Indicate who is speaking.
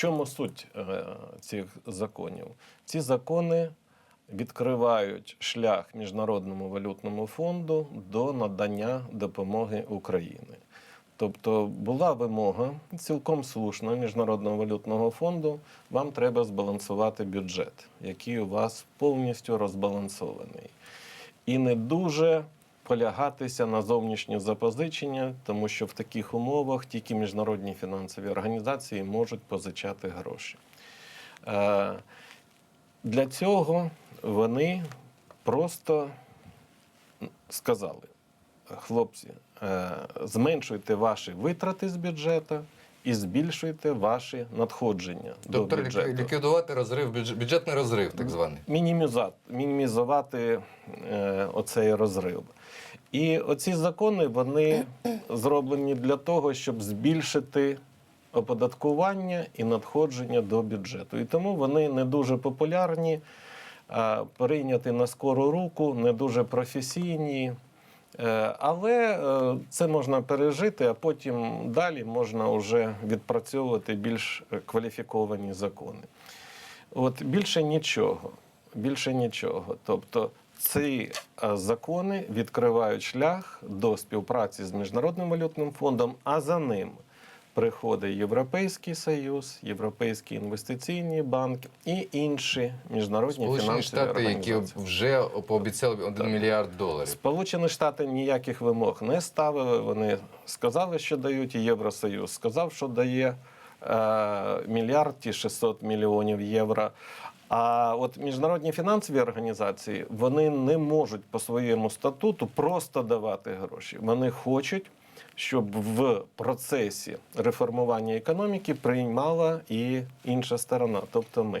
Speaker 1: чому суть е, цих законів? Ці закони відкривають шлях Міжнародному валютному фонду до надання допомоги Україні. Тобто була вимога цілком слушна Міжнародного валютного фонду. Вам треба збалансувати бюджет, який у вас повністю розбалансований. І не дуже полягатися на зовнішні запозичення, тому що в таких умовах тільки міжнародні фінансові організації можуть позичати гроші. Е, Для цього вони просто сказали: хлопці, е, зменшуйте ваші витрати з бюджету і збільшуйте ваші надходження
Speaker 2: Тобто
Speaker 1: до бюджету.
Speaker 2: ліквідувати розрив, бюдж- бюджетний розрив, так званий.
Speaker 1: Мініміза- мінімізувати е, оцей розрив. І оці закони вони зроблені для того, щоб збільшити оподаткування і надходження до бюджету. І тому вони не дуже популярні, прийняті на скору руку, не дуже професійні. Е, Але е, це можна пережити, а потім далі можна вже відпрацьовувати більш е, кваліфіковані закони. От більше нічого. Більше нічого. Тобто ці закони відкривають шлях до співпраці з Міжнародним валютним фондом, а за ним приходить Європейський Союз, Європейський інвестиційний банк і інші міжнародні
Speaker 2: Сполучені
Speaker 1: фінансові
Speaker 2: Штати, які вже пообіцяли 1 мільярд доларів.
Speaker 1: Сполучені Штати ніяких вимог не ставили. Вони сказали, що дають, і Євросоюз сказав, що дає мільярд і 600 мільйонів євро. А от міжнародні фінансові організації вони не можуть по своєму статуту просто давати гроші. Вони хочуть, щоб в процесі реформування економіки приймала і інша сторона, тобто ми.